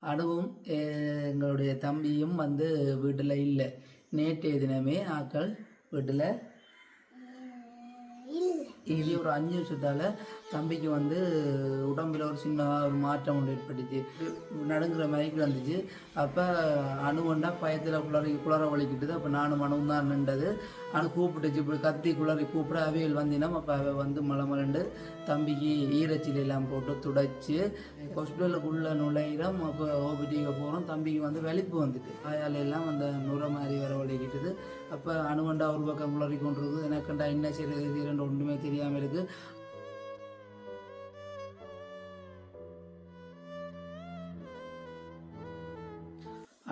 அணுவும் எங்களுடைய தம்பியும் வந்து வீட்டில் இல்லை. நேற்றைய தினமே ஆக்கள் வீட்டில்? இது ஒரு அஞ்சு நிமிஷத்தால் தம்பிக்கு வந்து உடம்பில் ஒரு சின்ன ஒரு மாற்றம் ஒன்று ஏற்பட்டுச்சு. நடுங்குற மாதிரி வந்துச்சு. அப்போ அணு பயத்தில் குளறி குளற வலிக்கிட்டுது அப்போ நானும் அணுவும் தான் நின்றது. அணு கூப்பிட்டுச்சு. இப்படி கத்தி குளறி கூப்பிட அவியல் வந்தினா அப்போ அவ வந்து மலை மலண்டு தம்பிக்கு ஈரச்சில எல்லாம் போட்டு துடைச்சி ஹாஸ்பிட்டலுக்குள்ளே நுழையிறோம். அப்போ ஓபிடிக்கு போகிறோம் தம்பிக்கு வந்து வெளிப்பு வந்துட்டு. அயால் எல்லாம் அந்த நுரை மாதிரி வர வலிக்கிட்டுது அப்போ அணுவண்டா ஒரு பக்கம் குளறி கொண்டு இருக்குது எனக்குண்டா என்ன செய்யறது செய்யறது ஒன்றுமே முடியாமல் இருக்குது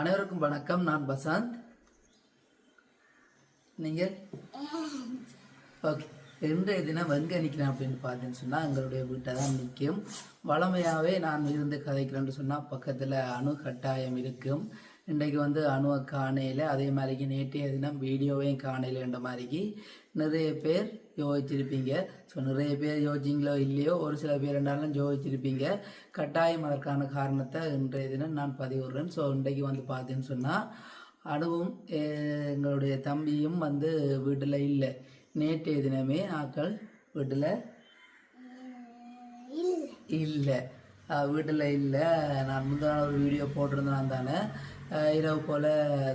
அனைவருக்கும் வணக்கம். நான் பசந்த். நீங்கள் ஓகே. இன்றைய தினம் எங்கே நிற்கிறேன் அப்படின்னு பார்த்தேன்னு சொன்னால் எங்களுடைய வீட்டை தான் நிற்கும் வளமையாகவே நான் இருந்து கதைக்கிறேன்னு சொன்னால் பக்கத்தில் அணு கட்டாயம் இருக்கும். இன்றைக்கு வந்து அணுவை காணையில் அதே மாதிரிக்கு நேற்றைய தினம் வீடியோவையும் காணையிலன்ற மாதிரிக்கு நிறைய பேர் யோசிச்சிருப்பீங்க. ஸோ நிறைய பேர் யோசிச்சிங்களோ இல்லையோ ஒரு சில பேர் ரெண்டாலும் யோசிச்சிருப்பீங்க. கட்டாயம் அதற்கான காரணத்தை இன்றைய தினம் நான் பதிவிடுறேன். ஸோ இன்றைக்கு வந்து பார்த்தேன்னு சொன்னால் அதுவும் எங்களுடைய தம்பியும் வந்து வீட்டில் இல்லை. நேற்றைய தினமே ஆக்கள் வீட்டில் இல்லை. வீட்டில் இல்லை. நான் முந்தின நாள் ஒரு வீடியோ போட்டிருந்தேன் தானே. இரவு போல்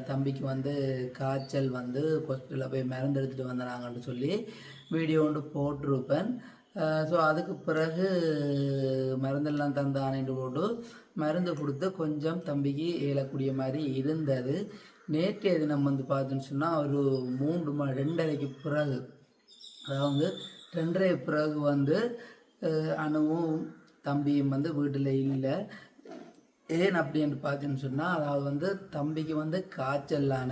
தம்பிக்கு வந்து காய்ச்சல் வந்து ஹாஸ்பிட்டலில் போய் மருந்து எடுத்துகிட்டு வந்தாங்கன்னு சொல்லி வீடியோ ஒன்று போட்டிருப்பேன். ஸோ அதுக்கு பிறகு மருந்தெல்லாம் தந்தானேன்னு போட்டு மருந்து கொடுத்து கொஞ்சம் தம்பிக்கு இயலக்கூடிய மாதிரி இருந்தது. நேற்றைய தினம் வந்து பார்த்தோன்னு சொன்னால் ஒரு மூன்று மணி ரெண்டரைக்கு பிறகு அதாவது ரெண்டரை பிறகு வந்து அணுவும் தம்பியும் வந்து வீட்டில் இல்லை. ஏன் அப்படின்னு பார்த்தீங்கன்னு சொன்னால் அதாவது வந்து தம்பிக்கு வந்து காய்ச்சல்லான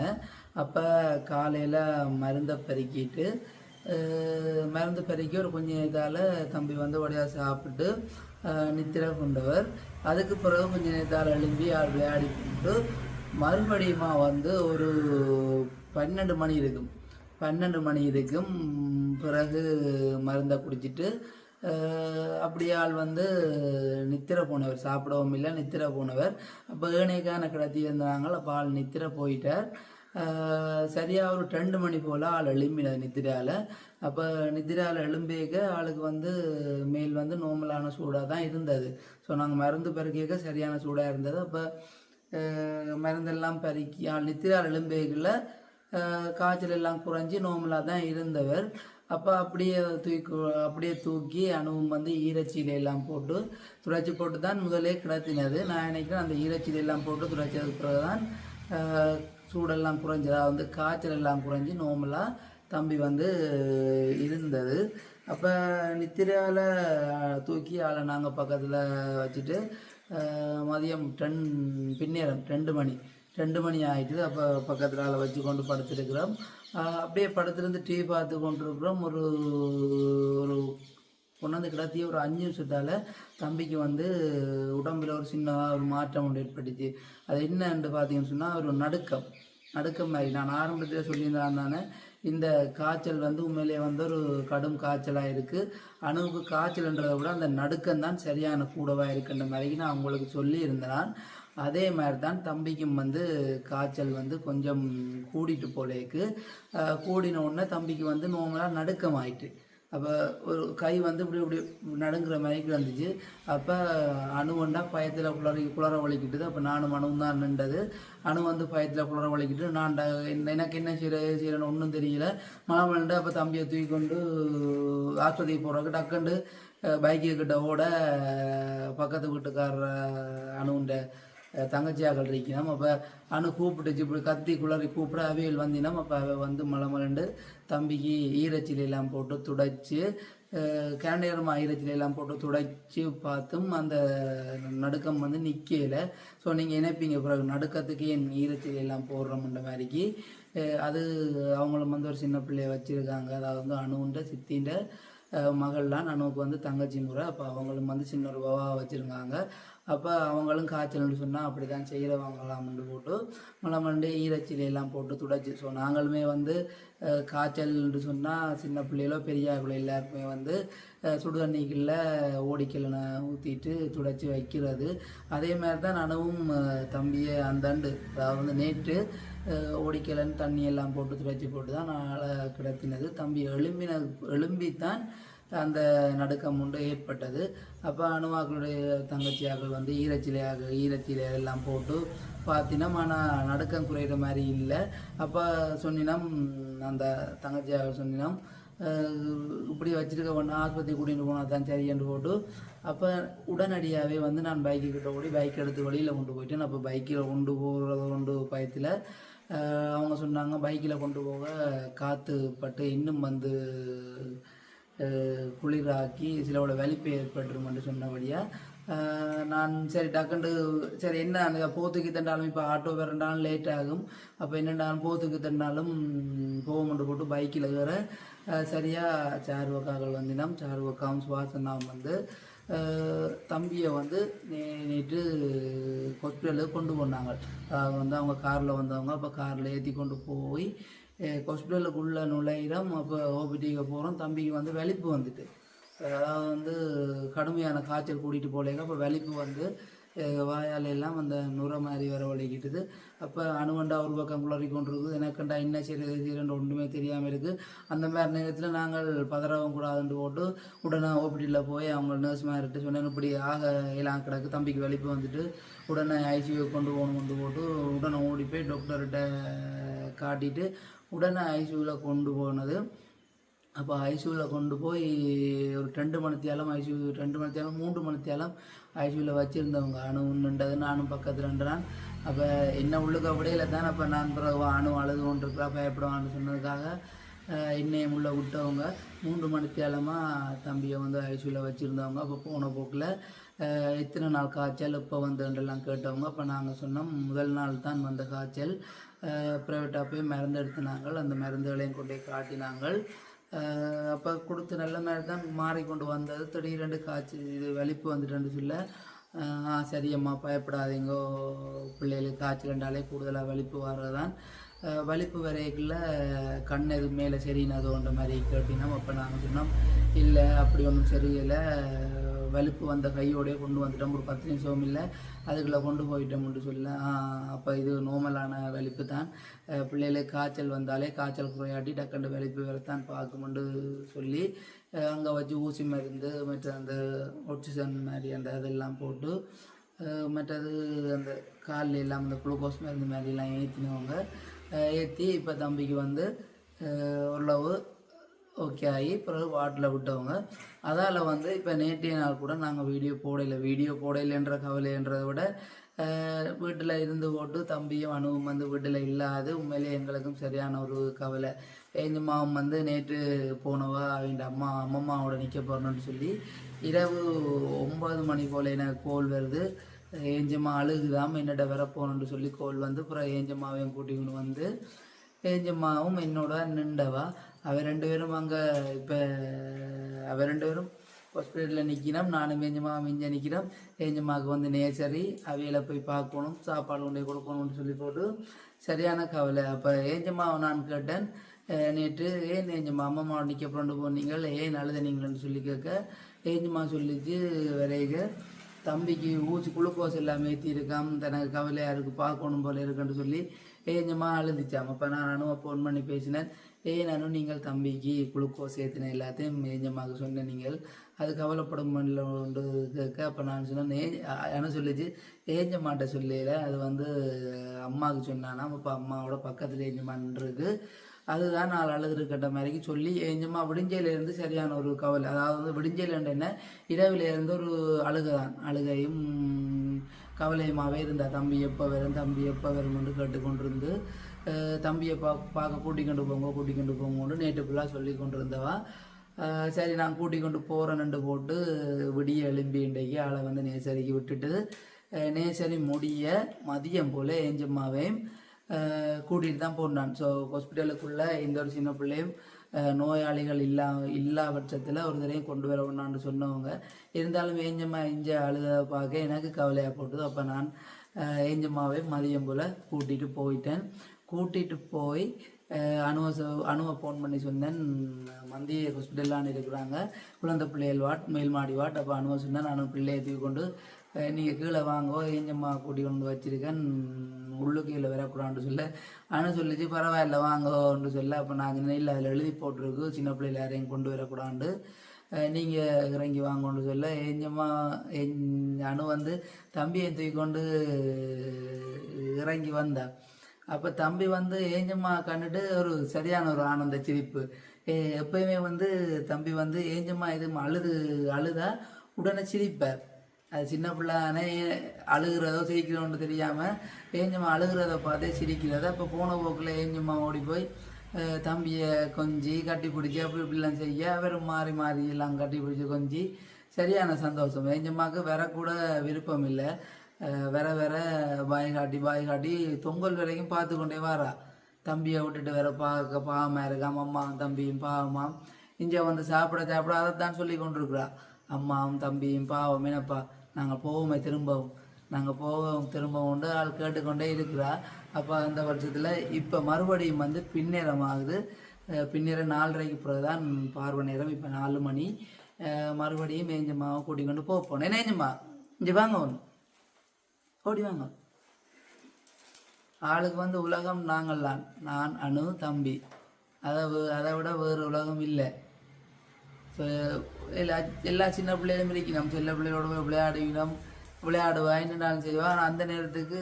அப்போ காலையில் மருந்தை பெருக்கிட்டு மருந்து பெருக்கி ஒரு கொஞ்சம் இதால் தம்பி வந்து உடையா சாப்பிட்டு நித்திரை கொண்டவர். அதுக்கு பிறகு கொஞ்சம் நேரத்தால் எழும்பி ஆள் விளையாடி கொண்டு மறுபடியுமா வந்து ஒரு பன்னெண்டு மணி இருக்கும். பன்னெண்டு மணி இருக்கும். பிறகு மருந்தை குடிச்சிட்டு அஹ், அப்படியே ஆள் வந்து நித்திர போனவர். சாப்பிடவும் இல்லை நித்திர போனவர். அப்போ ஏனைக்கான கிடத்தி இருந்தாங்க. அப்போ ஆள் நித்திரை போயிட்டார். சரியாக ஒரு ரெண்டு மணி போல் ஆள் எழும்பின நித்திராவில் அப்போ நித்திராவில் எழும்பேக்க ஆளுக்கு வந்து மேல் வந்து நோமலான சூடாக தான் இருந்தது. ஸோ நாங்கள் மருந்து பிறக்க சரியான சூடாக இருந்தது. அப்போ மருந்தெல்லாம் பறிக்கி ஆள் நித்திரால் எழும்பேக்கில் காய்ச்சல் எல்லாம் குறைஞ்சி நோமலாக தான் இருந்தவர். அப்போ அப்படியே தூக்கி அப்படியே தூக்கி அணுவும் வந்து ஈரச்சியில எல்லாம் போட்டு துடைச்சி போட்டு தான் முதலே கிடத்தினது. நான் நினைக்கிறேன் அந்த ஈரச்சியில எல்லாம் போட்டு துடைச்சதுக்கு பிறகு தான் சூடெல்லாம் சூடெல்லாம் அதாவது வந்து காய்ச்சல் எல்லாம் குறைஞ்சி நோம்பெல்லாம் தம்பி வந்து இருந்தது. அப்போ நித்திரையால் தூக்கி ஆளை நாங்கள் பக்கத்தில் வச்சுட்டு மதியம் டென் பின்னேரம் ரெண்டு மணி ரெண்டு மணி ஆயிட்டுது. அப்போ பக்கத்தில் ஆளை வச்சு கொண்டு படுத்துருக்குறோம். அப்படியே படுத்துருந்து டிவி பார்த்து கொண்டிருக்கிறோம். ஒரு ஒரு கொண்டாந்து கிடத்தி ஒரு அஞ்சு நிமிஷத்தால் தம்பிக்கு வந்து உடம்பில் ஒரு சின்ன ஒரு மாற்றம் ஒன்று ஏற்பட்டுச்சு. அது என்னன்னு பார்த்தீங்கன்னு சொன்னால் ஒரு நடுக்கம். நடுக்கம் மாதிரி. நான் ஆரம்பத்தில் சொல்லியிருந்தேன் தானே இந்த காய்ச்சல் வந்து உண்மையிலேயே வந்து ஒரு கடும் காய்ச்சலாக இருக்குது அணுவுக்கு காய்ச்சல்ன்றதை விட அந்த நடுக்கம் தான் சரியான கூடவாக இருக்குன்ற மாதிரி நான் அவங்களுக்கு சொல்லியிருந்தேன் அதே மாதிரி தான் தம்பிக்கும் வந்து காய்ச்சல் வந்து கொஞ்சம் கூடிட்டு போலேக்கு. கூடின உடனே தம்பிக்கு வந்து நோங்களாக நடுக்கம் ஆயிட்டு அப்போ ஒரு கை வந்து இப்படி இப்படி நடுங்குற மாதிரி வந்துச்சு. அப்போ அணு ஒன்றா பயத்தில் குளறி குளற வலிக்கிட்டுது. அப்போ நானும் அணுவும் தான் நின்றது. அணு வந்து பயத்தில் குளற வலிக்கிட்டு நான் எனக்கு என்ன செய்ய செய்யறேன்னு ஒன்றும் தெரியல. மழை மலண்டு அப்போ தம்பியை தூக்கி கொண்டு ஆஸ்பத்திரிக்கு போகிறக்கு டக்குண்டு பைக்கு கிட்ட ஓட பக்கத்து வீட்டுக்காரர் அணுண்ட தங்கச்சியாக இருக்கணும் அப்போ அணு கூப்பிட்டுச்சு இப்படி கத்தி குளறி கூப்பிட அவியல் வந்தினோம் அப்போ அவ வந்து மலை மலண்டு தம்பிக்கு ஈரச்சிலையெல்லாம் போட்டு துடைச்சி கேண்டேரமா ஈரச்சில போட்டு துடைச்சி பார்த்தும் அந்த நடுக்கம் வந்து நிற்கல ஸோ நீங்கள் இணைப்பீங்க பிறகு நடுக்கத்துக்கு என் ஈரச்சிலையெல்லாம் போடுறோம்ன்ற மாதிரிக்கு அது அவங்களும் வந்து ஒரு சின்ன பிள்ளைய வச்சுருக்காங்க. அதாவது வந்து அணுன்ற சித்தின்ற மகள்லாம் அணுவுக்கு வந்து தங்கச்சி முறை அப்போ அவங்களும் வந்து சின்ன ஒரு வச்சுருக்காங்க. அப்போ அவங்களும் காய்ச்சல்னு சொன்னால் அப்படி தான் செய்கிறவங்களாம்னு போட்டு மலமண்டு ஈரச்சிலையெல்லாம் போட்டு துடைச்சி. ஸோ நாங்களுமே வந்து காய்ச்சல்னு சொன்னால் சின்ன பிள்ளைகளோ பெரியார்களோ எல்லாருக்குமே வந்து அஹ், சுடுதண்ணிக்குள்ள ஓடிக்கலனை ஊற்றிட்டு துடைச்சி வைக்கிறது. அதே மாதிரி தான் நானும் தம்பியை அந்தாண்டு அதாவது வந்து நேற்று அஹ், ஓடிக்கலன் தண்ணி எல்லாம் போட்டு துடைச்சி போட்டு தான் நான் கிடத்தினது. தம்பி எழும்பின எழும்பித்தான் அந்த நடுக்கம் உண்டு ஏற்பட்டது. அப்போ அணுவாக்களுடைய தங்கச்சியாக்கள் வந்து ஈரச்சிலையாக ஈரச்சிலை எல்லாம் போட்டு பார்த்தினோம் ஆனால் நடுக்கம் குறையிற மாதிரி இல்லை. அப்போ சொன்னினோம் அந்த தங்கச்சியாக சொன்னினோம் இப்படி வச்சிருக்க ஒன்று ஆஸ்பத்திரி கூட்டிகிட்டு போனால் தான் சரி என்று போட்டு அப்போ உடனடியாகவே வந்து நான் பைக்கு கிட்ட ஓடி பைக் எடுத்து வழியில் கொண்டு போயிட்டேன். அப்போ பைக்கில் கொண்டு போகிறது கொண்டு பயத்தில். அவங்க சொன்னாங்க பைக்கில் கொண்டு போக காற்று பட்டு இன்னும் வந்து குளிராக்கி சிலவோட வலிப்பு ஏற்பட்டுரும் என்று சொன்னபடியாக நான் சரி டக்குண்டு சரி என்ன அந்த போத்துக்கு தண்டாலும் இப்போ ஆட்டோ வரண்டாலும் லேட் ஆகும். அப்போ என்னென்னாலும் போத்துக்கு தண்டாலும் போகும்னு போட்டு பைக்கில் வேற சரியாக சார்வக்காக்கள் வந்தினோம். சார்வக்காவும் சுவாசனாவும் வந்து தம்பியை வந்து நே நேற்று ஹாஸ்பிட்டலுக்கு கொண்டு போனாங்க. வந்து அவங்க காரில் வந்தவங்க அப்போ காரில் ஏற்றி கொண்டு போய் ஹாஸ்பிட்டலுக்குள்ளே நுழையிறோம். அப்போ ஓபிடிக்கு போகிறோம் தம்பிக்கு வந்து வலிப்பு வந்துட்டு. அதாவது வந்து கடுமையான காய்ச்சல் கூட்டிகிட்டு போலேங்க. அப்போ வலிப்பு வந்து வாயால் எல்லாம் அந்த நுர மாதிரி வர வழிக்கிட்டுது அப்போ அணுவண்டா ஒரு பக்கம் குளறி கொண்டிருக்குது. எனக்குண்டா என்ன செய்யறது செய்யறது ஒன்றுமே தெரியாமல் இருக்குது அந்த மாதிரி நேரத்தில் நாங்கள் பதறவும் கூடாதுன்னு போட்டு உடனே ஓபிடியில் போய் அவங்க நர்ஸ் மாதிரிட்டு சொன்னேன் இப்படி ஆக எல்லாம் கிடக்கு தம்பிக்கு வலிப்பு வந்துட்டு உடனே ஐசியூ கொண்டு போகணும் கொண்டு போட்டு உடனே ஓடி போய் டாக்டர்கிட்ட காட்டிட்டு உடனே ஐசியூவில் கொண்டு போனது. அப்போ ஐசியூவில் கொண்டு போய் ஒரு ரெண்டு மணித்தியாலம் ஐசியூ ரெண்டு மணித்தியாலம் மூன்று மணித்தியாலம் ஐசியூவில் வச்சுருந்தவங்க அணு நின்றது நானும் பக்கத்தில் நின்றான். அப்போ என்ன உள்ளுக்க விடையில தான் அப்போ நான் பிறகு அணு அழுது கொண்டிருக்கிறா பயப்படுவான்னு சொன்னதுக்காக இன்னையும் என்னையும் உள்ள விட்டவங்க மூன்று மணித்தியாலமாக தம்பியை வந்து ஐசியூவில் வச்சுருந்தவங்க. அப்போ போன போக்கில் எத்தனை நாள் காய்ச்சல் இப்போ வந்துன்றெல்லாம் கேட்டவங்க. அப்போ நாங்கள் சொன்னோம் முதல் நாள் தான் வந்த காய்ச்சல். ப்ரைவேட்டாக போய் மருந்து எடுத்தினாங்கள் அந்த மருந்துகளையும் கொண்டு போய் காட்டினாங்கள். அப்போ கொடுத்த நல்ல மாதிரி தான் மாறிக்கொண்டு வந்தது. திடீரெண்டு காய்ச்சி இது வலிப்பு வந்துட்டுன்னு சொல்ல சரியம்மா பயப்படாதீங்க. பிள்ளைகளுக்கு காய்ச்சல்ண்டாலே கூடுதலாக வலிப்பு வர்றதான் வலிப்பு வரைக்குள்ள கண் எது மேலே சரியினதோன்ற மாதிரி இருக்குது அப்படின்னா அப்போ நாங்கள் சொன்னோம் இல்லை அப்படி ஒன்றும் சரியில்லை வலுப்பு வந்த கையோடய கொண்டு வந்துட்டோம். ஒரு பத்து நிமிஷம் இல்லை. அதுக்குள்ளே கொண்டு போயிட்டோம்னு சொல்ல அப்போ இது நோமலான வலிப்பு தான். பிள்ளைகளுக்கு காய்ச்சல் வந்தாலே காய்ச்சல் குறையாட்டி டக்குண்டு வலிப்பு வரத்தான் பார்க்கும்னு சொல்லி அங்கே வச்சு ஊசி மருந்து மற்ற அந்த ஆக்சிஜன் மாதிரி அந்த இதெல்லாம் போட்டு மற்றது அந்த காலில் எல்லாம் அந்த குளுக்கோஸ் மருந்து மாதிரிலாம் ஏற்றினவங்க ஏற்றி இப்போ தம்பிக்கு வந்து அஹ் ஓரளவு ஓகே ஆகி பிறகு வாட்டில் விட்டவங்க. அதால் வந்து இப்போ நேற்றைய நாள் கூட நாங்கள் வீடியோ போடலை. வீடியோ போடலைன்ற கவலைன்றதை விட வீட்டில் இருந்து போட்டு தம்பியும் அணுவும் வந்து வீட்டில் இல்லாது உண்மையிலே எங்களுக்கும் சரியான ஒரு கவலை. எங்கள் மாவும் வந்து நேற்று போனவா அவங்க அம்மா அம்மம்மாவோட நிற்க போகிறோன்னு சொல்லி இரவு ஒம்பது மணி போல் எனக்கு கோல் வருது. ஏஞ்சம்மா அழுகுதாம என்னோட வர போகணுன்னு சொல்லி கோல் வந்து அப்புறம் ஏஞ்சம்மாவையும் கூட்டிக்கொண்டு வந்து ஏஞ்சம்மாவும் என்னோட நின்றவா. அவர் ரெண்டு பேரும் அங்கே இப்போ அவர் ரெண்டு பேரும் ஹாஸ்பிட்டலில் நிற்கிறோம் நானும் ஏஞ்சம்மா மிஞ்ச நிற்கிறோம் எஞ்சமாவுக்கு வந்து நேசரி அவையில் போய் பார்க்கணும். சாப்பாடு கொண்டு போய் கொடுக்கணும்னு சொல்லி போட்டு சரியான கவலை. அப்போ ஏஞ்சம்மாவை நான் கேட்டேன் நேற்று ஏன் ஏஞ்சம்மா அம்மாவோட நிற்க கொண்டு போனீங்கள்? ஏன் அழுதுனீங்களேன்னு சொல்லி கேட்க ஏஞ்சம்மா சொல்லிச்சு வரைக தம்பிக்கு ஊசி குளுக்கோஸ் எல்லாம் ஏற்றி தனக்கு கவலையாக இருக்குது பார்க்கணும் போல இருக்குன்னு சொல்லி. ஏஞ்சம்மா அழுதுச்சாம். அப்போ நான் நானும் ஃபோன் பண்ணி பேசினேன். ஏய் நானும் நீங்கள் தம்பிக்கு குளுக்கோஸ் ஏற்றின எல்லாத்தையும் ஏஞ்சம்மாவுக்கு சொன்ன நீங்கள் அது கவலைப்படும் உண்டு கேட்க அப்போ நான் சொன்னேன் ஏ என்ன சொல்லிச்சு மாட்ட சொல்லல அது வந்து அம்மாவுக்கு சொன்னானா இப்போ அம்மாவோட பக்கத்தில் ஏஞ்சம்மான்ருக்கு அதுதான் நான் அழுதுருக்கட்ட மாதிரிக்கு சொல்லி ஏஞ்சம்மா விடிஞ்சையிலேருந்து சரியான ஒரு கவலை அதாவது வந்து விடிஞ்சையிலேருந்து என்ன இரவிலேருந்து ஒரு அழுகை தான் அழுகையும் கவலையுமாவே இருந்தா தம்பி எப்போ வரும் தம்பி எப்போ வரும்னு கேட்டுக்கொண்டிருந்து தம்பியை பா பார்க்க கூட்டி கொண்டு போங்க கூட்டி கொண்டு போங்கன்னு நேற்று ஃபுல்லாக சொல்லி கொண்டு இருந்தவா சரி நான் கூட்டி கொண்டு போகிறேன்னு போட்டு விடிய எழும்பி இன்றைக்கு ஆளை வந்து நேசரிக்கு விட்டுட்டு நேசரி முடிய மதியம் போல் ஏஞ்சம்மாவையும் கூட்டிகிட்டு தான் போனான். ஸோ ஹாஸ்பிட்டலுக்குள்ளே இந்த ஒரு சின்ன பிள்ளையும் நோயாளிகள் இல்லா இல்லா பட்சத்தில் ஒரு தடையும் கொண்டு வர ஒன்றான்னு சொன்னவங்க. இருந்தாலும் ஏஞ்சம்மா இஞ்ச அழுகதை பார்க்க எனக்கு கவலையாக போட்டுது. அப்போ நான் ஏஞ்சம்மாவை மதியம் போல் கூட்டிகிட்டு போயிட்டேன். கூட்டிகிட்டு போய் அணுவை சொ- அணுவை ஃபோன் பண்ணி சொன்னேன். மந்திய ஹாஸ்பிட்டலான்னு இருக்கிறாங்க குழந்தை பிள்ளைகள் வாட் மேல்மாடி வாட். அப்போ அணுவை சொன்னேன். நானும் பிள்ளையை தூக்கி கொண்டு நீங்கள் கீழே வாங்கோ ஏஞ்சம்மா கூட்டி கொண்டு வச்சிருக்கேன். உள்ளுக்கு கீழே வரக்கூடாதுன்னு சொல்ல அனு சொல்லிச்சு பரவாயில்ல வாங்கோன்னு சொல்ல. அப்போ நாங்கள் நெல் அதில் எழுதி போட்டிருக்கு. சின்ன பிள்ளைல யாரையும் கொண்டு வரக்கூடாண்டு நீங்கள் இறங்கி வாங்கன்னு சொல்ல. ஏஞ்சம்மா என் அணு வந்து தம்பியை தூக்கி கொண்டு இறங்கி வந்தேன் அப்போ தம்பி வந்து ஏஞ்சம்மா கண்டுட்டு ஒரு சரியான ஒரு ஆனந்த சிரிப்பு. எப்பயுமே வந்து தம்பி வந்து ஏஞ்சம்மா இது அழுது அழுதா உடனே சிரிப்பார் அது சின்ன பிள்ளானே அழுகிறதோ சிரிக்கிறோன்னு தெரியாமல் ஏஞ்சம்மா அழுகிறத பார்த்தே சிரிக்கிறத. அப்போ போன போக்கில் ஏஞ்சம்மா ஓடி போய் தம்பியை கொஞ்சி கட்டி பிடிச்சி அப்படி இப்படிலாம் செய்ய அவர் மாறி மாறி எல்லாம் கட்டி பிடிச்சி கொஞ்சி சரியான சந்தோஷம். ஏஞ்சம்மாவுக்கு வரக்கூட விருப்பம் இல்லை. வர வர பாய் காட்டி பாய் காட்டி தொங்கல் வரைக்கும் பார்த்து கொண்டே வாரா. தம்பியை விட்டுட்டு வேற பார்க்க பாவமாக இருக்காம் அம்மாவும் தம்பியும் பாவமாம் இங்கே வந்து சாப்பிட சாப்பிட அதைத்தான் சொல்லி கொண்டிருக்கிறா. அம்மாவும் தம்பியும் பாவம் என்னப்பா? நாங்கள் போவோமே திரும்பவும். நாங்கள் போவோம் திரும்பவும் உண்டு ஆள் கேட்டுக்கொண்டே இருக்கிறா. அப்போ அந்த பட்சத்தில் இப்போ மறுபடியும் வந்து பின்னேரம் ஆகுது பின்னேரம் நாலரைக்கு பிறகு தான் பார்வை நேரம். இப்போ நாலு மணி. மறுபடியும் மேஞ்சம்மாவை கூட்டிக் கொண்டு போக போனேன் நேஞ்சம்மா இங்கே வாங்க ஒன்று ஓடி வாங்க ஆளுக்கு வந்து உலகம் நாங்கள் தான் நான் அணு தம்பி. அதை அதை விட வேறு உலகம் இல்லை. ஸோ எல்லா எல்லா சின்ன பிள்ளைகளும் இருக்கு நம்ம சின்ன பிள்ளைகளோட போய் விளையாடுவினோம் விளையாடுவா என்னென்னாலும் செய்வா. ஆனால் அந்த நேரத்துக்கு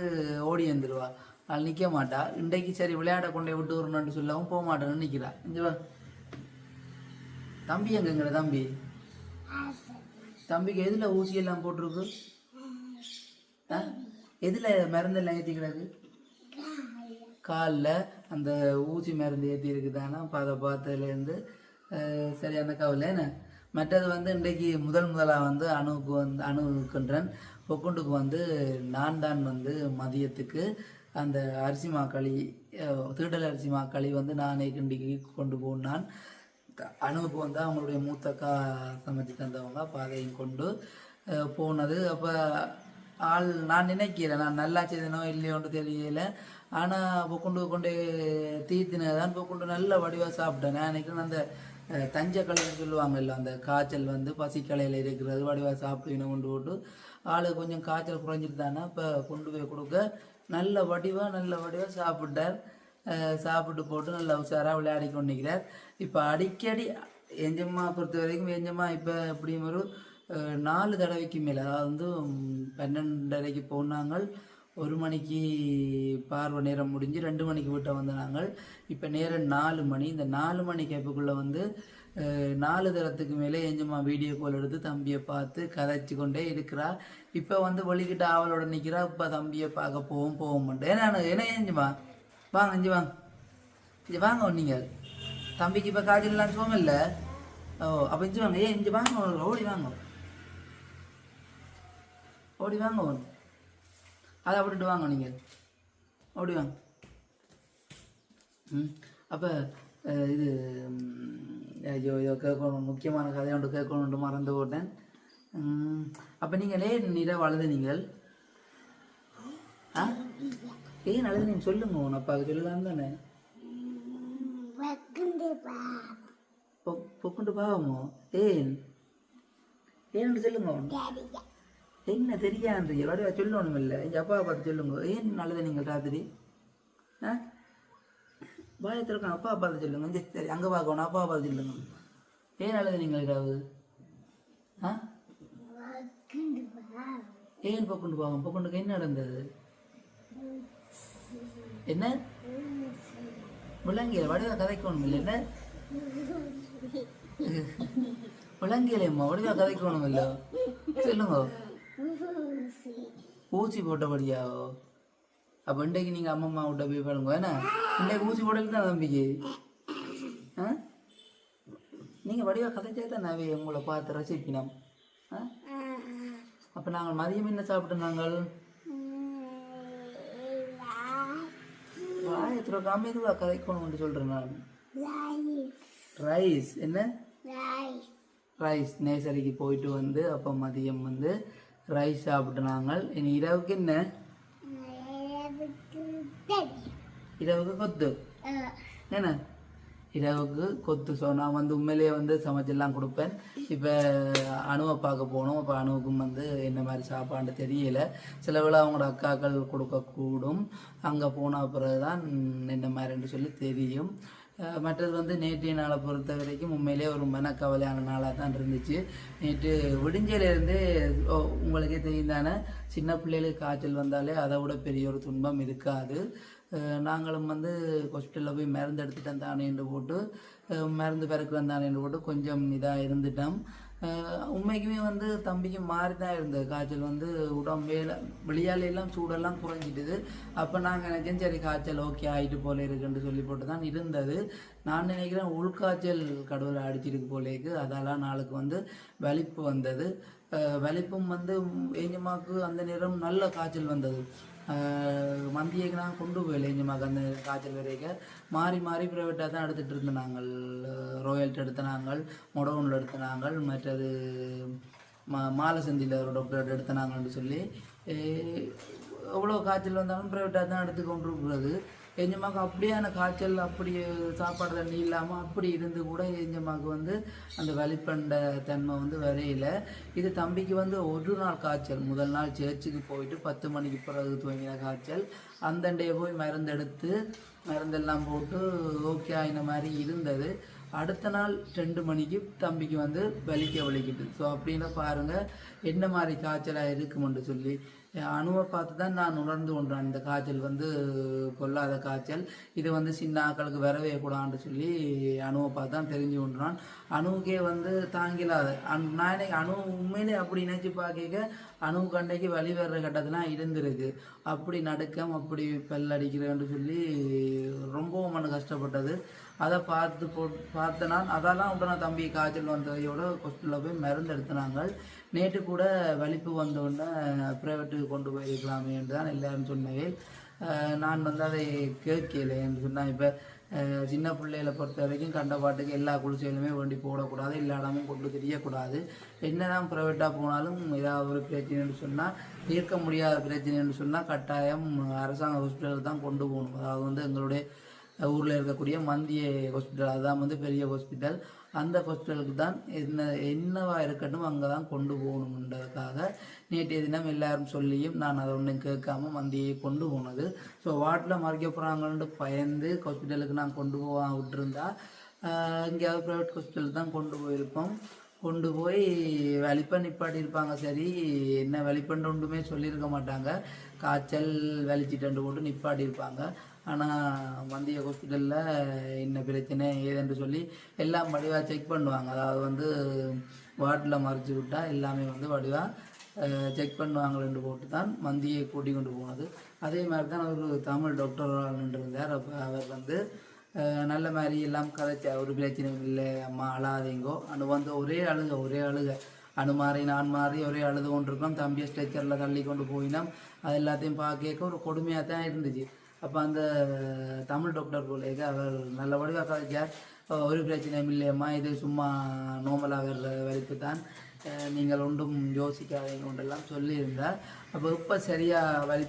ஓடி வந்துடுவா அவள் நிற்க மாட்டா. இன்றைக்கு சரி விளையாட கொண்டே விட்டு வரணும்னு சொல்லவும் போக மாட்டேன்னு நிற்கிறா இங்கே வா. தம்பி எங்கங்கிற தம்பி? தம்பிக்கு எதில் ஊசியெல்லாம் போட்டிருக்கு? எதில் மருந்தெல்லாம் ஏற்றி கிடக்கு? காலில் அந்த ஊசி மருந்து ஏற்றி இருக்குதானா? அதை பார்த்ததுலேருந்து சரியான சரி அந்த கவலை. என்ன? மற்றது வந்து இன்றைக்கு முதல் முதலாக வந்து அணுவுக்கு வந்து அணுக்குன்றன் பொக்குண்டுக்கு வந்து நான் தான் வந்து மதியத்துக்கு அந்த அரிசி மாக்களி திருடல் அரிசி மாக்களி வந்து நானே கிண்டிக்கு கொண்டு போனான். அணுவுக்கு வந்து அவங்களுடைய மூத்தக்கா சமைச்சு தந்தவங்க. பாதையும் கொண்டு போனது. அப்போ ஆள் நான் நினைக்கிறேன் நான் நல்லா செய்தனோ இல்லையோன்னு தெரியல. ஆனால் கொண்டு கொண்டு தீத்தினதான் பொக்குண்டு நல்ல வடிவாக சாப்பிட்டேன். நான் நினைக்கிறேன் அந்த தஞ்சை கலைன்னு சொல்லுவாங்கல்ல அந்த காய்ச்சல் வந்து பசிக்கலையில் இருக்கிறது வடிவாக சாப்பிடணும் கொண்டு போட்டு ஆளுக்கு கொஞ்சம் காய்ச்சல் குறைஞ்சிட்டு தானே இப்போ கொண்டு போய் கொடுக்க நல்ல வடிவாக நல்ல வடிவாக சாப்பிட்டார். சாப்பிட்டு போட்டு நல்லா உஷாராக விளையாடி கொண்டிருக்கிறார் இப்போ அடிக்கடி எஞ்சம்மா பொறுத்த வரைக்கும் எஞ்சம்மா இப்போ எப்படியும் ஒரு நாலு தடவைக்கு மேலே அதாவது வந்து பன்னெண்டரைக்கு போனாங்க ஒரு மணிக்கு பார்வை நேரம் முடிஞ்சு ரெண்டு மணிக்கு வீட்டை வந்த நாங்கள். இப்போ நேரம் நாலு மணி. இந்த நாலு மணி கேப்புக்குள்ளே வந்து நாலு தரத்துக்கு மேலே எஞ்சம்மா வீடியோ கால் எடுத்து தம்பியை பார்த்து கதைச்சு கொண்டே இருக்கிறா. இப்போ வந்து வலிக்கிட்ட ஆவலோட நிற்கிறா இப்போ தம்பியை பார்க்க போவோம் போவோம் ஏன்னா என்ன ஏஞ்சுமா வாங்க இஞ்சி வாங்க. இஞ்சி வாங்க நீங்கள் தம்பிக்கு இப்போ காய்ச்சல்லாம் சோமில்லை ஓ அப்போ இஞ்சி வாங்க. ஏன் இஞ்சி வாங்க ஓடி வாங்க. ஓடி வாங்க ஒன்று அதை விட்டுட்டு வாங்க நீங்கள். ஓடி வாங்க. ம். அப்போ இது ஐயோ ஐயோ கேட்கணும். முக்கியமான கதை ஒன்று கேட்கணுன்ட்டு மறந்து போட்டேன். அப்போ நீங்கள் லே நிற வலது நீங்கள் ஆ? ஏன் அழுது நீங்கள் சொல்லுங்க உன் அப்பாவுக்கு சொல்லலாம் தானே. பொக்குண்டு பாவமோ? ஏன் ஏன்னு சொல்லுங்க என்ன தெரியான்றீங்க வடிவா சொல்லணும் இல்லை எங்கள் அப்பாவை பார்த்து சொல்லுங்க. ஏன் அழுத நீங்கள் ராத்திரி? ஆ? பாயத்திருக்கான் அப்பா பார்த்து சொல்லுங்க. இந்த சரி அங்கே பார்க்கணும் அப்பா பார்த்து சொல்லுங்க. ஏன் அழுத நீங்கள் இரவு ஆ? ஏன் பொக்குண்டு போவோம்? பொக்குண்டுக்கு என்ன நடந்தது? என்ன? விலங்கியல். வடிவா கதைக்கணும் இல்லை என்ன விலங்கியலையம்மா வடிவா கதைக்கணும் இல்லை சொல்லுங்க. ஊசி போட்டபடியாவோ அப்போ இன்றைக்கு நீங்கள் அம்மம்மா விட்ட போய் பாருங்க என்ன? இன்றைக்கு ஊசி போடல தான் தம்பிக்கு ஆ? நீங்கள் வடிவா கதைச்சே தான் நாவே உங்களை பார்த்து ரசிப்பினோம். ஆ? அப்போ நாங்கள் மதியம் என்ன சாப்பிட்டு நாங்கள்? வாயை திறக்காம இதுவா கதைக்கணும்னு சொல்கிறேன் நான். ரைஸ். என்ன? ரைஸ். நேசரிக்கு போயிட்டு வந்து அப்போ மதியம் வந்து ரைஸ் சாப்பிட்டு நாங்கள் இனி இரவுக்கு என்ன? இரவுக்கு கொத்து. என்ன இரவுக்கு கொத்து. ஸோ நான் வந்து உண்மையிலேயே வந்து சமைச்செல்லாம் கொடுப்பேன். இப்போ அணுவை பார்க்க போனோம் அப்போ அணுவுக்கும் வந்து என்ன மாதிரி சாப்பாடு தெரியல. சில வேளை அவங்களோட அக்காக்கள் கொடுக்கக்கூடும். அங்கே போன பிறகு தான் என்ன மாதிரின்னு சொல்லி தெரியும். மற்றது வந்து நேற்றைய நாளை பொறுத்த வரைக்கும் உண்மையிலேயே ஒரு மனக்கவலையான நாளாக தான் இருந்துச்சு. நேற்று விடிஞ்சலேருந்தே உங்களுக்கே தெரியும் தானே சின்ன பிள்ளைகளுக்கு காய்ச்சல் வந்தாலே அதை விட பெரிய ஒரு துன்பம் இருக்காது. நாங்களும் வந்து ஹாஸ்பிட்டலில் போய் மருந்து எடுத்துட்டேன் தானேன்னு போட்டு மருந்து பிறக்கிறேன் தானேன்னு போட்டு கொஞ்சம் இதாக இருந்துட்டோம். உண்மைக்குமே வந்து தம்பிக்கு மாறி தான் இருந்தது. காய்ச்சல் வந்து உடம்பேல வெளியால எல்லாம் சூடெல்லாம் குறைஞ்சிட்டுது. அப்போ நாங்கள் நினைச்சேன் சரி காய்ச்சல் ஓகே ஆகிட்டு போல இருக்குன்னு சொல்லி போட்டு தான் இருந்தது. நான் நினைக்கிறேன் உள்காய்ச்சல் கடவுளை அடிச்சிருக்கு போலேக்கு அதெல்லாம் நாளுக்கு வந்து வலிப்பு வந்தது. வலிப்பும் வந்து ஏஞ்சமாக்கு அந்த நேரம் நல்ல காய்ச்சல் வந்தது. மந்தியக்கு நான் கொண்டு போயில ஏஞ்சமாக்கு அந்த காய்ச்சல் வரைக்கும் மாறி மாறி ப்ரைவேட்டாக தான் எடுத்துகிட்டு இருந்த நாங்கள். ரோயல்ட்டு எடுத்த நாங்கள் மொடவுனில் எடுத்த நாங்கள் மற்றது மா மாலை சந்தியில் ஒரு டாக்டர் எடுத்த நாங்கள்னு சொல்லி எவ்வளோ காய்ச்சல் வந்தாலும் ப்ரைவேட்டாக தான் எடுத்து கொண்டு இருக்கிறது எஞ்சமாக்கு அப்படியான காய்ச்சல் அப்படி சாப்பாடு தண்ணி இல்லாமல் அப்படி இருந்து கூட எஞ்சமாக்கு வந்து அந்த வழிப்பண்ட தன்மை வந்து வரையில. இது தம்பிக்கு வந்து ஒரு நாள் காய்ச்சல். முதல் நாள் சேர்ச்சுக்கு போயிட்டு பத்து மணிக்கு பிறகு துவங்கின காய்ச்சல். அந்த டே போய் மருந்தெடுத்து மருந்தெல்லாம் போட்டு ஓகே ஆயின மாதிரி இருந்தது. அடுத்த நாள் ரெண்டு மணிக்கு தம்பிக்கு வந்து வலிக்க வலிக்குது ஸோ அப்படின்னு பாருங்கள் என்ன மாதிரி காய்ச்சலாக இருக்குமென்று சொல்லி. அணுவை பார்த்து தான் நான் உணர்ந்து கொண்டேன். இந்த காய்ச்சல் வந்து கொல்லாத காய்ச்சல். இது வந்து சின்ன ஆக்களுக்கு வரவே கூடாதுன்னு சொல்லி அணுவை பார்த்து தான் தெரிஞ்சு கொண்டான். அணுவுக்கே வந்து தாங்கிலாது. அண் நான் எனக்கு அணு உண்மையிலே அப்படி நினச்சி பார்க்க அணு கண்டைக்கு வழி வர்ற கட்டத்தெல்லாம் இருந்திருக்கு. அப்படி நடுக்கம் அப்படி பல்லடிக்கிறேன்னு சொல்லி ரொம்பவும் மன கஷ்டப்பட்டது. அதை பார்த்து போ பார்த்தனான் அதெல்லாம் உடனே தம்பி காய்ச்சல் வந்ததையோட ஹாஸ்பிட்டலில் போய் மருந்து எடுத்தினாங்க. நேற்று கூட வலிப்பு வந்த ப்ரைவேட்டுக்கு கொண்டு போயிருக்கலாமே என்று தான் எல்லாரும் சொன்னவே நான் வந்து அதை கேட்கல என்று சொன்னால் இப்போ சின்ன பிள்ளைகளை பொறுத்த வரைக்கும் கண்ட பாட்டுக்கு எல்லா குளிச்சையிலுமே வேண்டி போடக்கூடாது எல்லா இடமும் கொண்டு தெரியக்கூடாது. என்னதான் ப்ரைவேட்டாக போனாலும் ஏதாவது ஒரு பிரச்சனைன்னு சொன்னால் தீர்க்க முடியாத பிரச்சனைன்னு சொன்னால் கட்டாயம் அரசாங்க ஹாஸ்பிட்டலுக்கு தான் கொண்டு போகணும். அதாவது வந்து எங்களுடைய ஊரில் இருக்கக்கூடிய மந்திய ஹாஸ்பிட்டல் அதுதான் வந்து பெரிய ஹாஸ்பிட்டல் அந்த ஹாஸ்பிட்டலுக்கு தான் என்ன என்னவாக இருக்கட்டும் அங்கே தான் கொண்டு போகணுன்றதுக்காக நேற்றைய தினம் எல்லாரும் சொல்லியும் நான் அதை ஒன்றும் கேட்காம மந்தியை கொண்டு போனது. ஸோ வாட்டில் மறைக்க போகிறாங்கன்ட்டு பயந்து ஹாஸ்பிட்டலுக்கு நான் கொண்டு போக விட்டுருந்தா எங்கேயாவது ப்ரைவேட் ஹாஸ்பிட்டல் தான் கொண்டு போயிருப்போம். கொண்டு போய் வலிப்ப நிப்பாட்டி இருப்பாங்க. சரி என்ன வலிப்பண்டு ஒன்றுமே சொல்லியிருக்க மாட்டாங்க. காய்ச்சல் வலிச்சிட்டு போட்டு நிப்பாட்டி இருப்பாங்க. ஆனால் வந்திய ஹாஸ்பிட்டலில் என்ன பிரச்சனை ஏதென்று சொல்லி எல்லாம் வடிவாக செக் பண்ணுவாங்க. அதாவது வந்து வார்டில் மறைச்சி விட்டால் எல்லாமே வந்து வடிவாக செக் பண்ணுவாங்களேன்னு போட்டு தான் மந்தியை கூட்டி கொண்டு போனது. அதே மாதிரி தான் ஒரு தமிழ் டாக்டராக இருந்தார். அப்போ அவர் வந்து நல்ல மாதிரி எல்லாம் கதைச்சா ஒரு பிரச்சனையும் இல்லை அம்மா அழாதீங்கோ. அனு வந்து ஒரே அழுக ஒரே அழுக. அணு மாறி நான் மாறி ஒரே அழுது கொண்டிருக்கோம் தம்பியை ஸ்ட்ரெச்சரில் தள்ளி கொண்டு போயினோம். அது எல்லாத்தையும் பார்க்க ஒரு கொடுமையாக தான் இருந்துச்சு. அப்போ அந்த தமிழ் டாக்டர் போலேக்கு அவர் நல்லபடியாக கதைச்சார் ஒரு பிரச்சனையும் இல்லையம்மா இது சும்மா நோமலாக வர்ற வலிப்பு தான் நீங்கள் ஒன்றும் யோசிக்காதீங்க ஒன்றெல்லாம் சொல்லியிருந்தார். அப்போ இப்போ சரியாக வலி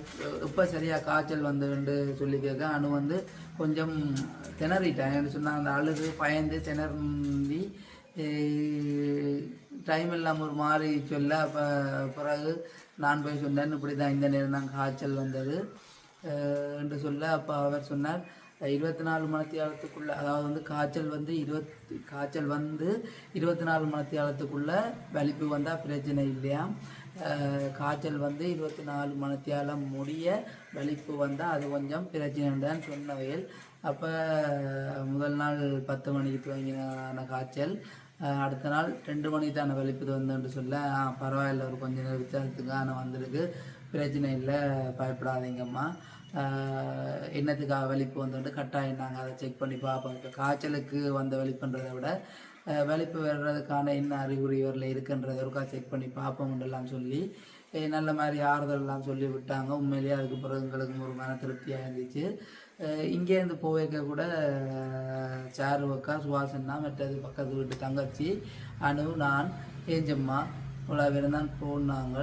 இப்போ சரியாக காய்ச்சல் வந்துன்னு சொல்லி கேட்க அணு வந்து கொஞ்சம் திணறிட்டேன். என்ன சொன்னால் அந்த அழுது பயந்து திணறி டைம் இல்லாமல் ஒரு மாதிரி சொல்ல அப்போ பிறகு நான் போய் சொன்னேன் இப்படி தான் இந்த நேரம் தான் காய்ச்சல் வந்தது. என்று சொல்ல அப்போ அவர் சொன்னார். இருபத்தி நாலு மணித்தியாலத்துக்குள்ள அதாவது வந்து காய்ச்சல் வந்து இருபத்தி காய்ச்சல் வந்து இருபத்தி நாலு மணித்தியாலத்துக்குள்ள வலிப்பு வந்தால் பிரச்சனை இல்லையா? காய்ச்சல் வந்து இருபத்தி நாலு மணித்தியாலம் முடிய வலிப்பு வந்தால் அது கொஞ்சம் பிரச்சனை சொன்னவையில். அப்போ முதல் நாள் பத்து மணிக்கு துவங்கின காய்ச்சல் அடுத்த நாள் ரெண்டு மணிக்கு தானே வலிப்பு வந்துன்னு சொல்ல "ஆ, பரவாயில்ல ஒரு கொஞ்சம் நேரம் விசாரத்துக்கு ஆனால் வந்திருக்கு. பிரச்சனை இல்லை பயப்படாதீங்கம்மா. என்னத்துக்காக வலிப்பு வந்துட்டு கட்டாயம் நாங்கள் அதை செக் பண்ணி பார்ப்போம். இப்போ காய்ச்சலுக்கு வந்த வலிப்புன்றதை விட வெளிப்பு வலிப்பு வர்றதுக்கான என்ன அறிகுறி இவரில் இருக்குன்றதை ஒருக்கா செக் பண்ணி பார்ப்போம்ன்றலாம் சொல்லி நல்ல மாதிரி ஆறுதல்லாம் சொல்லி விட்டாங்க. உண்மையிலேயே அதுக்கு பிறகு எங்களுக்கு ஒரு மன திருப்தியாக இருந்துச்சு இங்கேருந்து போவேக்க கூட சாரு சாருவக்கா சுவாசன்னா மற்றது பக்கத்து வீட்டு தங்கச்சி அனு நான் ஏஞ்சம்மா இவ்வளோ பேர் தான் போனாங்க.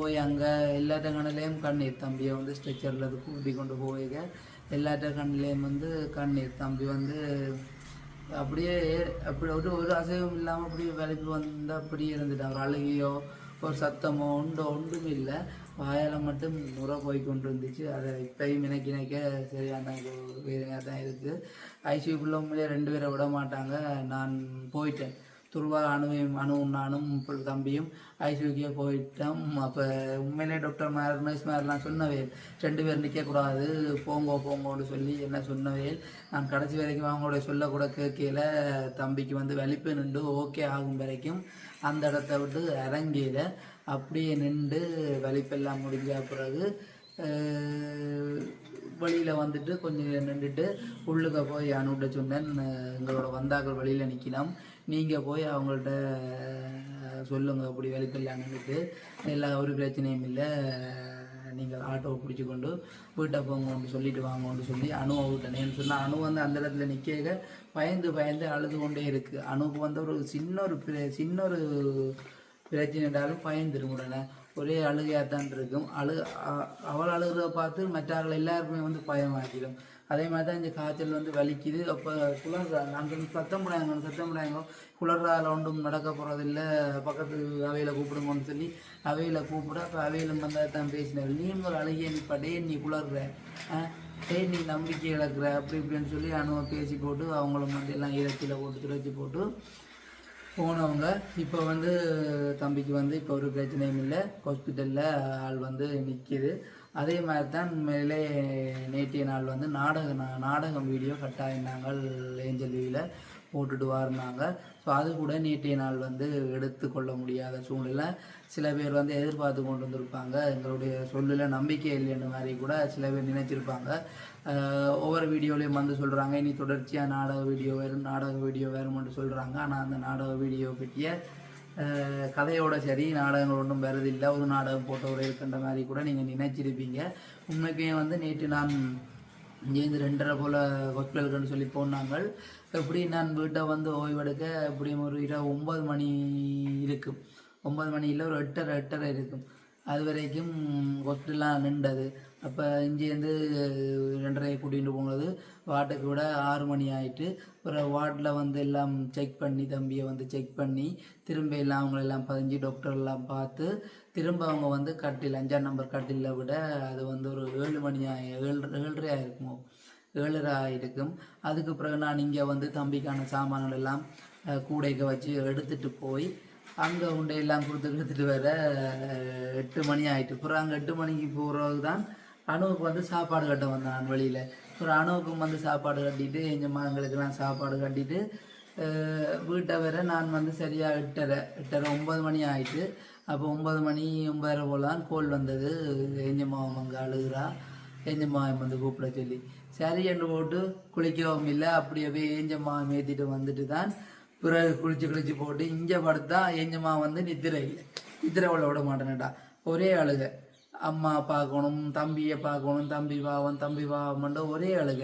போய் அங்கே எல்லாத்த கண்ணிலையும் கண்ணீர் தம்பியை வந்து ஸ்ட்ரெச்சரில் கூட்டி கொண்டு போய்க்க. எல்லாத்த கண்ணிலையும் வந்து கண்ணீர் தம்பி வந்து அப்படியே அப்படி ஒரு ஒரு அசைவம் இல்லாமல் அப்படியே வேலைக்கு வந்து அப்படியே இருந்துட்டாங்க ஒரு அழுகியோ ஒரு சத்தமோ உண்டோ ஒன்றும் இல்லை. வாயால் மட்டும் முறை போய் கொண்டு இருந்துச்சு அதை இப்போயும் இணைக்க இணைக்க சரியான ஒரு வேதனையாக தான் இருக்குது ஐசியூக்குள்ளே உண்மையிலே ரெண்டு பேரை விட மாட்டாங்க. நான் போயிட்டேன். துருவா அணுவையும் அணுவும் நானும் இப்போ தம்பியும் ஐசியூக்கே போயிட்டோம். அப்போ உண்மையிலே டாக்டர் மேர் நர்ஸ் மேர்லாம் சொன்னவே ரெண்டு பேர் நிற்கக்கூடாது போங்கோ போங்கோன்னு சொல்லி என்ன சொன்னவே நான் கடைசி வரைக்கும் அவங்களோட சொல்லக்கூட கூட கேட்கல. தம்பிக்கு வந்து வலிப்பு நின்று ஓகே ஆகும் வரைக்கும் அந்த இடத்த விட்டு இறங்கியில அப்படியே நின்று வலிப்பெல்லாம் முடிஞ்ச பிறகு வழியில் வந்துட்டு கொஞ்சம் நின்றுட்டு உள்ளுக்க போய் அனுகிட்ட சொன்னேன். எங்களோட வந்தாக்கள் வழியில் நிற்கலாம் நீங்கள் போய் அவங்கள்ட்ட சொல்லுங்கள் சொல்லுங்க அப்படி வலிப்பெல்லாம் நின்றுட்டு எல்லா ஒரு பிரச்சனையும் இல்லை. நீங்கள் ஆட்டோவை பிடிச்சி கொண்டு வீட்டை போங்கன்னு சொல்லிட்டு வாங்கன்னு சொல்லி அணுவை விட்டனேன்னு சொன்னால் அணு வந்து அந்த இடத்துல நிற்க பயந்து பயந்து அழுது கொண்டே இருக்குது அணுவுக்கு வந்து ஒரு சின்ன ஒரு பிர- சின்ன ஒரு பிரச்சனைனாலும் பயந்துரும் உடனே. ஒரே அழுகையாக தான் இருக்கும். அழு அவள் அழுகிறத பார்த்து மற்றவர்கள் எல்லாருக்குமே வந்து பயமாக்கிடும் அதே மாதிரி தான் இந்த காய்ச்சல் வந்து வலிக்குது. அப்போ குளர் நாங்கள் சத்தம் போடாங்க சத்தம் போடாங்க குளர்றால ஒன்றும் நடக்க போகிறதில்ல பக்கத்து அவையில் கூப்பிடுங்கன்னு சொல்லி அவையில் கூப்பிட அப்போ அவையில் வந்தால் தான் பேசினார் நீ ஒரு அழுகிய நிப்பா. டே நீ குளர்ற. ஆ? டேய் நீ நம்பிக்கை இழக்கிற. அப்படி இப்படின்னு சொல்லி அனுவை பேசி போட்டு அவங்கள மட்டும் எல்லாம் ஈரத்தில் போட்டு துடைச்சி போட்டு போனவங்க. இப்போ வந்து தம்பிக்கு வந்து இப்போ ஒரு பிரச்சனையும் இல்லை. ஹாஸ்பிட்டலில் ஆள் வந்து நிற்கிது அதே மாதிரி தான் உண்மையிலே நேற்றைய நாள் வந்து நாடக நா- நாடகம் வீடியோ கட்டாயம் நாங்கள் ஏஞ்சல் வியில் போட்டுட்டு வாருனாங்க. ஸோ அது கூட நேற்றைய நாள் வந்து எடுத்துக்கொள்ள முடியாத சூழ்நிலை. சில பேர் வந்து எதிர்பார்த்து கொண்டு வந்திருப்பாங்க. எங்களுடைய சொல்லில் நம்பிக்கை இல்லைன்ற மாதிரி கூட சில பேர் நினைச்சிருப்பாங்க. ஒவ்வொரு வீடியோலையும் வந்து சொல்கிறாங்க இனி தொடர்ச்சியாக நாடக வீடியோ வேறு நாடக வீடியோ வேறுமென்று சொல்கிறாங்க ஆனால் அந்த நாடக வீடியோ பற்றிய கதையோட சரி நாடகங்கள் ஒன்றும் வருதில்லை ஒரு நாடகம் போட்டவர் இருக்கின்ற மாதிரி கூட நீங்கள் நினைச்சிருப்பீங்க. உண்மைக்குமே வந்து நேற்று நான் இங்கேருந்து ரெண்டரை போல் ஹாஸ்பிட்டலுக்குன்னு சொல்லி போனாங்க எப்படி நான் வீட்டை வந்து ஓய்வெடுக்க எப்படியும் ஒரு இரவு ஒம்பது மணி இருக்கும். ஒன்பது மணியில் ஒரு எட்டரை எட்டரை இருக்கும். அது வரைக்கும் ஹாஸ்பிட்டலாம் நின்றது. அப்போ இங்கேருந்து ரெண்டரை கூட்டிகிட்டு போனது. வார்டுக்கு விட ஆறு மணி ஆகிட்டு அப்புறம் வார்டில் வந்து எல்லாம் செக் பண்ணி தம்பியை வந்து செக் பண்ணி திரும்ப எல்லாம் அவங்களெல்லாம் பதிஞ்சு டாக்டர் எல்லாம் பார்த்து திரும்ப அவங்க வந்து கட்டில் அஞ்சாம் நம்பர் கட்டிலில் விட அது வந்து ஒரு ஏழு மணி ஆகி ஏழு ஏழரை ஆகிருக்குமோ ஏழரை ஆகிருக்கும் அதுக்கு பிறகு நான் இங்கே வந்து தம்பிக்கான சாமான்கள் எல்லாம் கூடைக்கு வச்சு எடுத்துட்டு போய் அங்கே உண்டை எல்லாம் கொடுத்து எடுத்துகிட்டு வர எட்டு மணி ஆகிட்டு அப்புறம் அங்கே எட்டு மணிக்கு போகிறது தான் அணுவுக்கு வந்து சாப்பாடு கட்ட வந்தேன் நான் வெளியில். அப்புறம் அணுவுக்கும் வந்து சாப்பாடு கட்டிட்டு எங்கள் மகங்களுக்கெல்லாம் சாப்பாடு கட்டிட்டு வீட்டை வர நான் வந்து சரியாக எட்டரை எட்டரை ஒம்பது மணி ஆகிட்டு அப்போ ஒம்பது மணி ஒன்பதரை போல தான் கோல் வந்தது. எஞ்ச மாவன் அங்கே அழுகுறா. எஞ்ச மாவன் வந்து கூப்பிட சொல்லி சரி என்று போட்டு குளிக்கவும் இல்லை. அப்படியே போய் ஏஞ்ச மாவன் ஏற்றிட்டு வந்துட்டு தான் பிறகு குளிச்சு குளிச்சு போட்டு இங்கே படுத்தா ஏஞ்சம்மா வந்து நித்திரை இல்லை நித்திரை உள்ள விட மாட்டேன்டா ஒரே அழுக. அம்மா பார்க்கணும் தம்பியை பார்க்கணும் தம்பி பாவம் தம்பி பாவம்ன்ற ஒரே அழுக.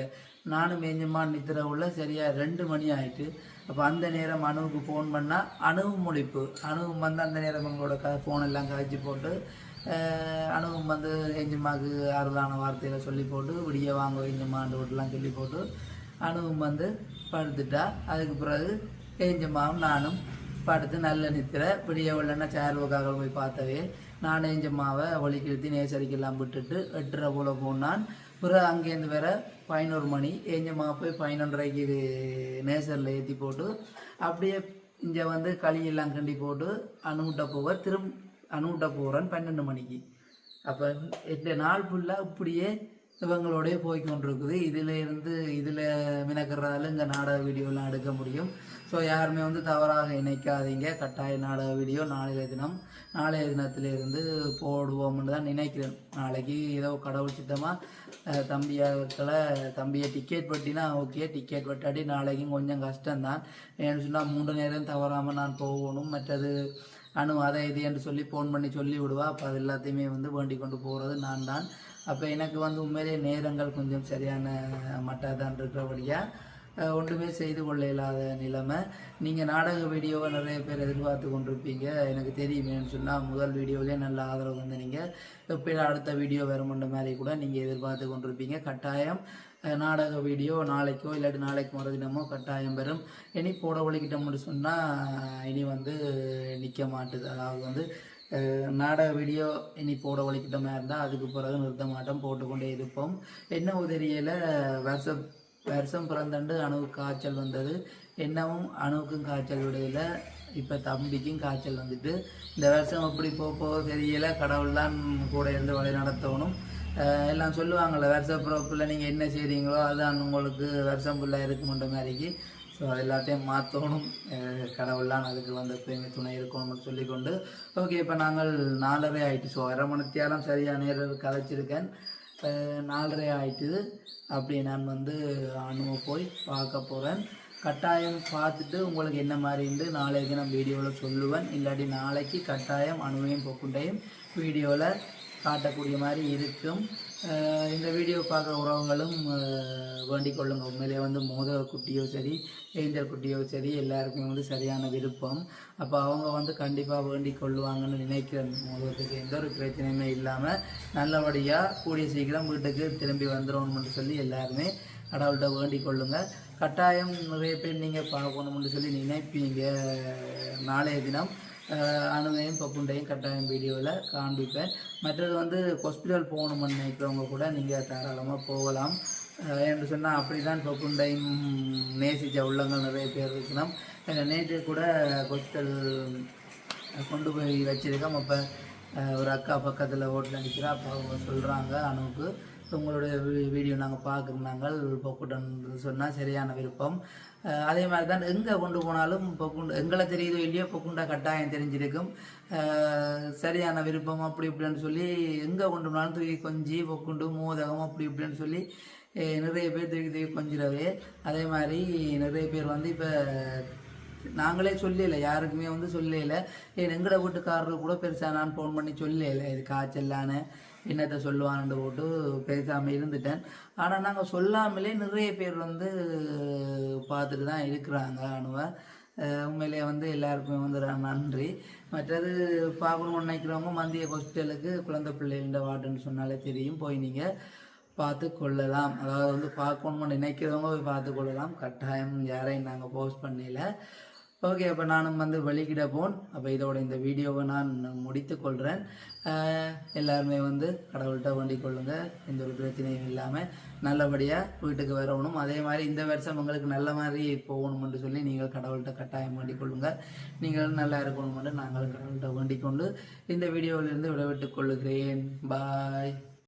நானும் ஏஞ்சம்மா நித்திர உள்ள சரியாக ரெண்டு மணி ஆயிட்டு அப்போ அந்த நேரம் அணுவுக்கு ஃபோன் பண்ணால் அணுவும் முடிப்பு அணுவும் வந்து அந்த நேரம் உங்களோட க ஃபோன் எல்லாம் கழிச்சு போட்டு அணுவும் வந்து எஞ்சம்மாவுக்கு அருளான வார்த்தையில் சொல்லி போட்டு விடிய வாங்க எஞ்சம்மான்ற விட்டுலாம் சொல்லி போட்டு அணுவும் வந்து படுத்துட்டா. அதுக்கு பிறகு எஞ்சம்மாவும் நானும் படுத்து நல்ல நித்திர விடிய உள்ளன்னா சேர்வுக்காக போய் பார்த்தவே நான் ஏஞ்சம்மாவை நேசரிக்கெல்லாம் விட்டுட்டு எட்டரை போல போனான். பிறகு அங்கேருந்து வேற பதினோரு மணி. ஏஞ்சம்மா போய் பதினொன்றரைக்கு நேசரில் ஏற்றி போட்டு அப்படியே இங்கே வந்து களியெல்லாம் கண்டி போட்டு அணுகிட்ட போவேன் திரும் அணுகிட்ட போகிறேன் பன்னெண்டு மணிக்கு. அப்போ எட்டு நாள் ஃபுல்லாக இப்படியே இவங்களோடய போய் கொண்டிருக்குது இதில் இருந்து இதில் மினக்கிறதால இங்கே நாடக வீடியோலாம் எடுக்க முடியும். ஸோ யாருமே வந்து தவறாக நினைக்காதீங்க கட்டாய நாடக வீடியோ நாளைய தினம் நாளைய தினத்திலிருந்து போடுவோம்னு தான் நினைக்கிறேன். நாளைக்கு ஏதோ கடவுள் சித்தமாக தம்பியாக்களை தம்பியை டிக்கெட் பட்டினா ஓகே டிக்கெட் பட்டாடி நாளைக்கும் கொஞ்சம் கஷ்டம்தான். ஏன்னு சொன்னால் மூன்று நேரம் தவறாமல் நான் போகணும். மற்றது அணு அதை இது என்று சொல்லி ஃபோன் பண்ணி சொல்லி விடுவா. அப்போ அது எல்லாத்தையுமே வந்து வேண்டி கொண்டு போகிறது நான் தான் அப்போ எனக்கு வந்து உண்மையிலேயே நேரங்கள் கொஞ்சம் சரியான மட்டாக தான் இருக்கிறபடியாக ஒன்றுமே செய்து கொள்ள இல்லாத நிலைமை. நீங்கள் நாடக வீடியோவை நிறைய பேர் எதிர்பார்த்து கொண்டிருப்பீங்க. எனக்கு தெரியுமேன்னு சொன்னால் முதல் வீடியோவிலே நல்ல ஆதரவு வந்து நீங்கள் எப்போ அடுத்த வீடியோ வருமென்ற மாதிரி கூட நீங்கள் எதிர்பார்த்து கொண்டிருப்பீங்க. கட்டாயம் நாடக வீடியோ நாளைக்கோ இல்லாட்டி நாளைக்கு மறுதினமோ கட்டாயம் பெறும். இனி போட ஒழிக்கிட்டோம்னு சொன்னால் இனி வந்து நிற்க மாட்டுது. அதாவது வந்து நாடக வீடியோ இனி போட ஒழிக்கிட்டோமா மாதிரி இருந்தால் அதுக்கு பிறகு நிறுத்த மாட்டோம் போட்டுக்கொண்டே இருப்போம். என்ன உதவியில் வாட்ஸ்அப் வருஷம் பிறந்தண்டு அணுவுக்கு காய்ச்சல் வந்தது. என்னவும் அணுவுக்கும் காய்ச்சல் விடையில் இப்போ தம்பிக்கும் காய்ச்சல் வந்துட்டு. இந்த வருஷம் எப்படி போக போக தெரியல. கடவுள் தான் கூட இருந்து வழி நடத்தணும். எல்லாம் சொல்லுவாங்கள்ல வருஷ பிறப்பில் நீங்கள் என்ன செய்கிறீங்களோ அதுதான் உங்களுக்கு வருஷம் ஃபுல்லாக இருக்குமென்ற மாதிரிக்கு. ஸோ அது எல்லாத்தையும் மாற்றணும் கடவுள்லாம் அதுக்கு வந்து எப்பயுமே துணை இருக்கணும்னு சொல்லிக்கொண்டு. ஓகே இப்போ நாங்கள் நாலரை ஆகிட்டு ஸோ அரை மணித்தியாலம் சரியாக நேரம் கதைச்சிருக்கேன் இப்போ நாலரை ஆயிட்டுது. அப்படி நான் வந்து அணுவை போய் பார்க்க போகிறேன் கட்டாயம் பார்த்துட்டு உங்களுக்கு என்ன மாதிரின்ட்டு நாளைக்கு நான் வீடியோவில் சொல்லுவேன். இல்லாட்டி நாளைக்கு கட்டாயம் அணுவையும் பொக்குண்டையும் வீடியோவில் காட்டக்கூடிய மாதிரி இருக்கும். இந்த வீடியோ பார்க்குற உறவுகளும் வேண்டிக் கொள்ளுங்க. உண்மையிலே வந்து மோதக குட்டியோ சரி ஏஞ்சல் குட்டியோ சரி எல்லாருக்குமே வந்து சரியான விருப்பம். அப்போ அவங்க வந்து கண்டிப்பாக வேண்டிக் கொள்ளுவாங்கன்னு நினைக்கிறேன். மோதகத்துக்கு எந்த ஒரு பிரச்சனையுமே இல்லாமல் நல்லபடியாக கூடிய சீக்கிரம் வீட்டுக்கு திரும்பி வந்துடணும்னு சொல்லி எல்லாருமே கடவுள்கிட்ட வேண்டிக் கொள்ளுங்க. கட்டாயம் நிறைய பேர் நீங்கள் பார்க்கணும்னு சொல்லி நினைப்பீங்க. நாளைய தினம் அணுகையும் அணுவையும் பப்புண்டையும் கட்டாயம் வீடியோவில் காண்பிப்பேன். மற்றது வந்து ஹாஸ்பிட்டல் போகணும்னு நினைக்கிறவங்க கூட நீங்கள் தாராளமாக போகலாம். என்று சொன்னால் அப்படி தான் பப்புண்டையும் நேசித்த உள்ளங்கள் நிறைய பேர் இருக்கலாம் நேற்று கூட ஹாஸ்பிட்டல் கொண்டு போய் வச்சுருக்கோம். அப்போ ஒரு அக்கா பக்கத்தில் ஓட்டில் நிற்கிறா அப்போ அவங்க சொல்கிறாங்க அணுவுக்கு. உங்களுடைய வீடியோ நாங்கள் பார்க்குறோம் நாங்கள். பப்புடன் சொன்னால் சரியான விருப்பம். அதே மாதிரி தான் எங்கே கொண்டு போனாலும் பொக்குண்டு எங்களை தெரியுதோ இல்லையோ பொக்குண்டா கட்டாயம் தெரிஞ்சிருக்கும். சரியான விருப்பம் அப்படி இப்படின்னு சொல்லி எங்கே கொண்டு போனாலும் தூக்கி கொஞ்சி பொக்குண்டு மோதகம் அப்படி இப்படின்னு சொல்லி நிறைய பேர் தூக்கி தூக்கி கொஞ்சிடவே அதே மாதிரி நிறைய பேர் வந்து இப்போ நாங்களே சொல்லல யாருக்குமே வந்து சொல்லல. ஏன் எங்கட கூட பெருசாக நான் ஃபோன் பண்ணி சொல்லல. இது காய்ச்சல்லான என்னத்தை சொல்லுவான்னு போட்டு பேசாமல் இருந்துட்டேன். ஆனால் நாங்கள் சொல்லாமலே நிறைய பேர் வந்து பார்த்துட்டு தான் இருக்கிறாங்க அணுவை உண்மையிலே உண்மையிலேயே வந்து எல்லாருக்குமே வந்து நன்றி. மற்றது பார்க்கணும்னு நினைக்கிறவங்க மந்திய ஹாஸ்பிட்டலுக்கு குழந்தை பிள்ளைகள வார்டுன்னு சொன்னாலே தெரியும். போய் நீங்கள் பார்த்து கொள்ளலாம். அதாவது வந்து பார்க்கணும்னு நினைக்கிறவங்க போய் பார்த்து கொள்ளலாம். கட்டாயம் யாரையும் நாங்கள் போஸ்ட் பண்ணல. ஓகே அப்போ நானும் வந்து வழிகிட போன். அப்போ இதோட இந்த வீடியோவை நான் முடித்து கொள்கிறேன் எல்லாருமே வந்து கடவுள்கிட்ட வேண்டிக் கொள்ளுங்க. எந்த ஒரு பிரச்சனையும் இல்லாமல் நல்லபடியாக வீட்டுக்கு வரணும். அதே மாதிரி இந்த வருஷம் உங்களுக்கு நல்ல மாதிரி போகணும்னு சொல்லி நீங்கள் கடவுள்கிட்ட கட்டாயம் வேண்டிக் கொள்ளுங்க. நீங்கள் நல்லா இருக்கணும்னு நாங்கள் கடவுள்கிட்ட வேண்டிக் கொண்டு இந்த வீடியோவிலிருந்து விடைபெற்றுக் கொள்ளுகிறேன் பாய்.